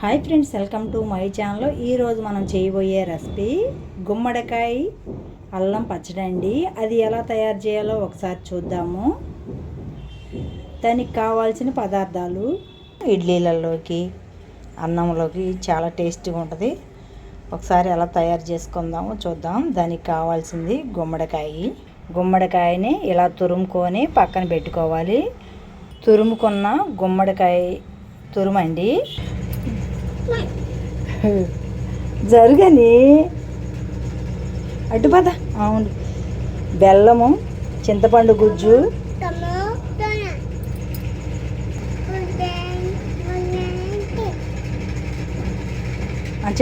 Hi friends welcome to my channel. ఈరోజు మనం చేయబోయే రెసిపీ గుమ్మడికాయ అల్లం పచ్చడి అండి. అది ఎలా తయారు చేయాలో ఒకసారి చూద్దాము. దానికి కావాల్సిన పదార్థాలు ఇడ్లీలలోకి అన్నంలోకి చాలా టేస్టీగా ఉంటుంది. ఒకసారి ఎలా తయారు చేసుకుందాము చూద్దాం. దానికి కావాల్సింది గుమ్మడికాయ. గుమ్మడికాయని ఇలా తురుముకొని పక్కన పెట్టుకోవాలి. తురుముకున్న గుమ్మడికాయ తురుమండి. జరగని. అటు పద. అవును. బెల్లము చింతపండు గుజ్జు.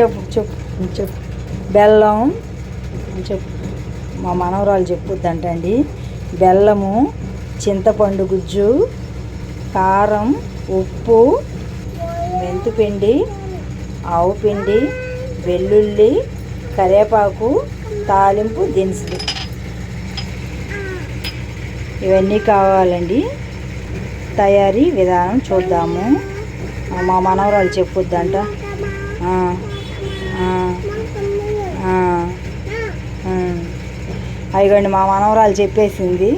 చెప్పు చెప్పు చెప్పు. బెల్లం. చెప్పు. మా మనవరాలు చెప్పుద్దంటండి. బెల్లము చింతపండు గుజ్జు కారం ఉప్పు మెంతిపిండి ఆవు పిండి వెల్లుల్లి కరివేపాకు తాలింపు దినుసులు. ఇవన్నీ కావాలండి. తయారీ విధానం చూద్దాము. మా మనవరాలు చెప్పుద్దంట. ఆ, అదిగోండి మా మనవరాలు చెప్పేసింది.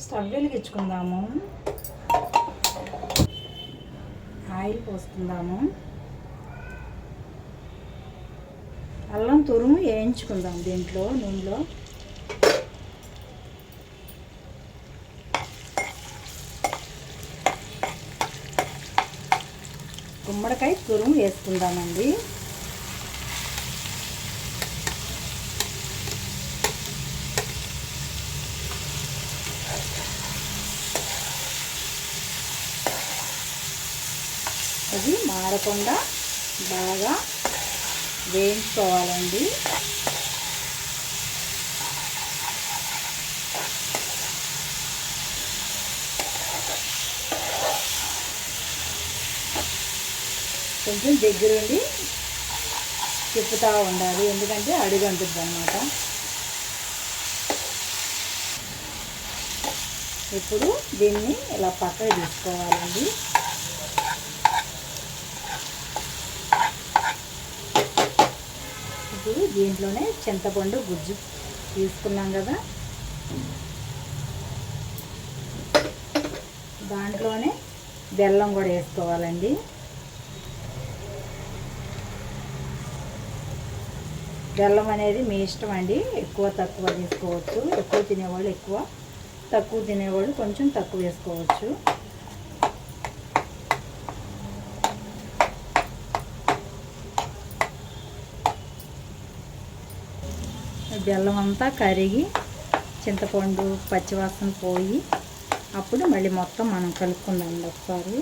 స్టవ్ వెలిగించుకుందాము. ఆయిల్ పోసుకుందాము. అల్లం తురుము వేయించుకుందాం దీంట్లో నూనెలో. గుమ్మడికాయ తురుము వేసుకుందామండి. అది మారకుండా బాగా వేయించుకోవాలండి. కొంచెం దగ్గరుండి తిప్పుతూ ఉండాలి ఎందుకంటే అడుగు అంటుంది అనమాట ఇప్పుడు దీన్ని ఇలా పక్కకు తీసుకోవాలండి. ఇప్పుడు దీంట్లోనే చింతపండు గుజ్జు తీసుకున్నాం కదా. దాంట్లోనే బెల్లం కూడా వేసుకోవాలండి. బెల్లం అనేది మీ ఇష్టం అండి. ఎక్కువ తక్కువ తీసుకోవచ్చు. ఎక్కువ తినేవాళ్ళు ఎక్కువ తక్కువ తినేవాళ్ళు కొంచెం తక్కువ వేసుకోవచ్చు. బెల్లం అంతా కరిగి చింతపండు పచ్చివాసన పోయి అప్పుడు మళ్ళీ మొత్తం మనం కలుపుకుందాం ఒకసారి.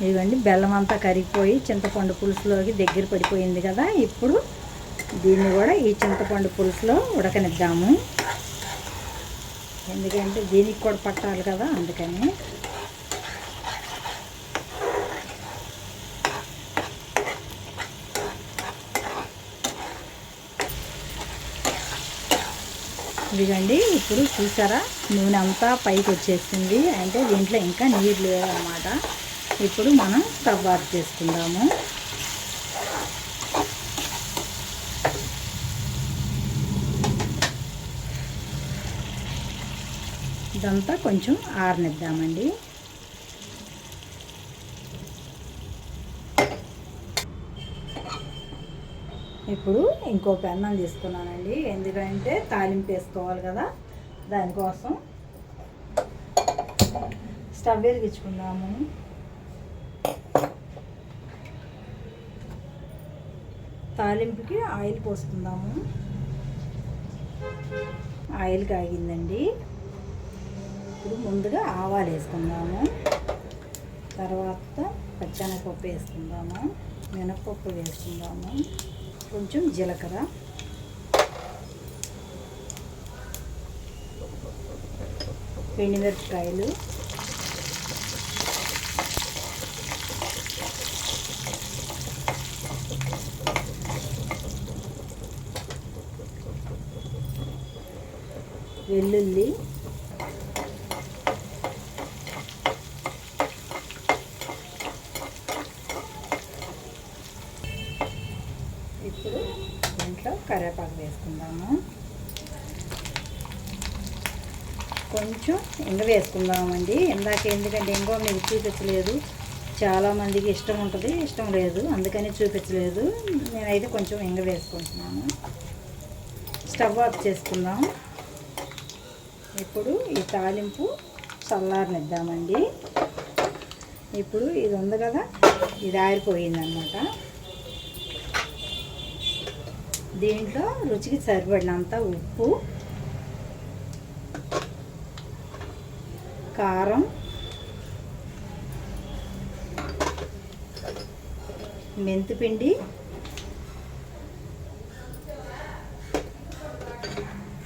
ఇదిగోండి బెల్లం అంతా కరిగిపోయి చింతపండు పులుసులోకి దగ్గర పడిపోయింది కదా ఇప్పుడు దీన్ని కూడా ఈ చింతపండు పులుసులో ఉడకనిద్దాము. ఎందుకంటే దీనికి కూడా పట్టాలి కదా అందుకని. ఇదిగండి ఇప్పుడు చూసారా నూనె అంతా పైకి వచ్చేసింది. అంటే దీంట్లో ఇంకా నీరు లేదన్నమాట ఇప్పుడు మనం స్టవ్ ఆఫ్ చేసుకుందాము. ఇదంతా కొంచెం ఆరనిద్దామండి. ఇప్పుడు ఇంకో పెన్నం తీసుకున్నానండి. ఎందుకంటే తాలింపు వేసుకోవాలి కదా దానికోసం స్టవ్ వెలిగించుకుందాము. తాలింపుకి ఆయిల్ పోసుకుందాము. ఆయిల్ కాగిందండి. ఇప్పుడు ముందుగా ఆవాలు వేసుకుందాము. తర్వాత పచ్చనపప్పు వేసుకుందాము. మినపప్పు వేసుకుందాము. కొంచెం జీలకర్ర. మిరపకాయలు వెల్లుల్లి ఇప్పుడు దీంట్లో కరివేపాకు వేసుకుందాము. కొంచెం ఇంగ వేసుకుందామండి. ఇందాక ఎందుకంటే ఇంకో మీకు చూపించలేదు. చాలామందికి ఇష్టం ఉంటుంది ఇష్టం లేదు. అందుకని చూపించలేదు. నేనైతే కొంచెం ఇంగ వేసుకుంటున్నాను. స్టవ్ ఆఫ్ చేసుకుందాం. ఇప్పుడు ఈ తాలింపు చల్లారనిద్దామండి. ఇప్పుడు ఇది ఉంది కదా ఇది ఆరిపోయిందనమాట. దీంట్లో రుచికి సరిపడినంత ఉప్పు కారం మెంతిపిండి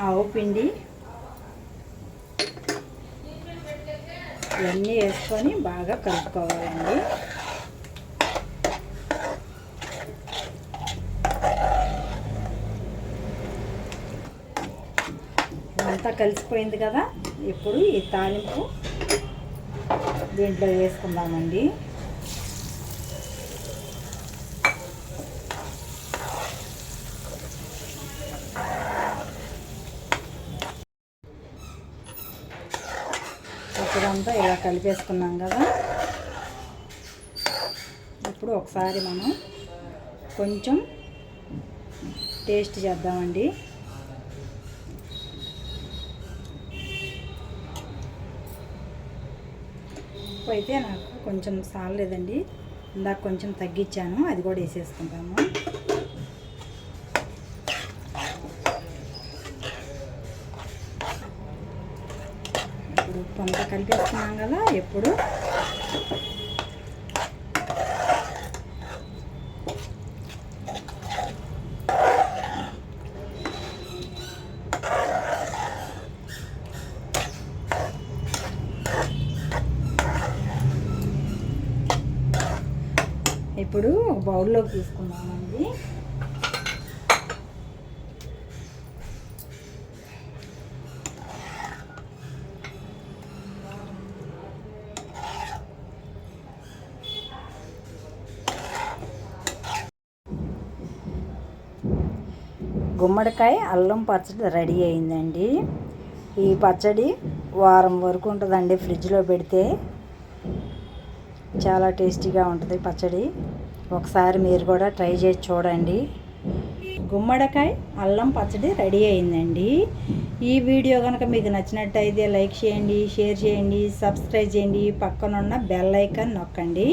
ఆవు పిండి ఇవన్నీ వేసుకొని బాగా కలుపుకోవాలండి. అంతా కలిసిపోయింది కదా. ఇప్పుడు ఈ తాలింపు దీంట్లో వేసుకుందామండి. ఇప్పుడంతా ఇలా కలిపేసుకున్నాం కదా. ఇప్పుడు ఒకసారి మనం కొంచెం టేస్ట్ చేద్దామండి. పసుపు అయితే నాకు కొంచెం సాలేదండి ఇందాక కొంచెం తగ్గించాను అది కూడా వేసేసుకుంటాము ఇప్పుడు ఉప్పు అంతా కలిపేసుకున్నాం కదా ఎప్పుడు ఇప్పుడు ఒక బౌల్లోకి తీసుకున్నామండి. గుమ్మడికాయ అల్లం పచ్చడి రెడీ అయిందండి. ఈ పచ్చడి వారం వరకు ఉంటుందండి ఫ్రిడ్జ్లో పెడితే. చాలా టేస్టీగా ఉంటుంది పచ్చడి. ఒకసారి మీరు కూడా ట్రై చేసి చూడండి. గుమ్మడికాయ అల్లం పచ్చడి రెడీ అయిందండి. ఈ వీడియో కనుక మీకు నచ్చినట్టయితే లైక్ చేయండి షేర్ చేయండి సబ్స్క్రైబ్ చేయండి. పక్కనున్న బెల్ ఐకాన్ నొక్కండి.